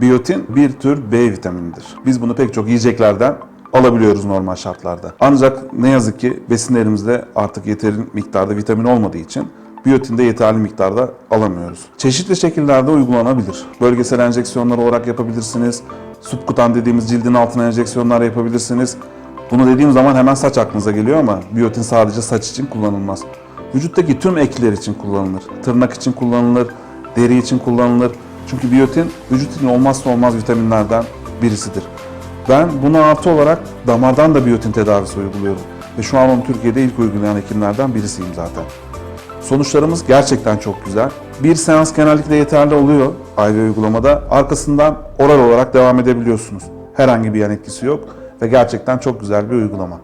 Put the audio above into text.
Biyotin bir tür B vitaminidir. Biz bunu pek çok yiyeceklerden alabiliyoruz normal şartlarda. Ancak ne yazık ki besinlerimizde artık yeteri miktarda vitamin olmadığı için biyotin de yeterli miktarda alamıyoruz. Çeşitli şekillerde uygulanabilir. Bölgesel enjeksiyonlar olarak yapabilirsiniz. Subkutan dediğimiz cildin altına enjeksiyonlar yapabilirsiniz. Bunu dediğim zaman hemen saç aklınıza geliyor ama biyotin sadece saç için kullanılmaz. Vücuttaki tüm ekler için kullanılır. Tırnak için kullanılır, deri için kullanılır. Çünkü biyotin vücut olmazsa olmaz vitaminlerden birisidir. Ben buna artı olarak damardan da biyotin tedavisi uyguluyorum. Ve şu an onu Türkiye'de ilk uygulayan hekimlerden birisiyim zaten. Sonuçlarımız gerçekten çok güzel. Bir seans genellikle yeterli oluyor IV uygulamada. Arkasından oral olarak devam edebiliyorsunuz. Herhangi bir yan etkisi yok ve gerçekten çok güzel bir uygulama.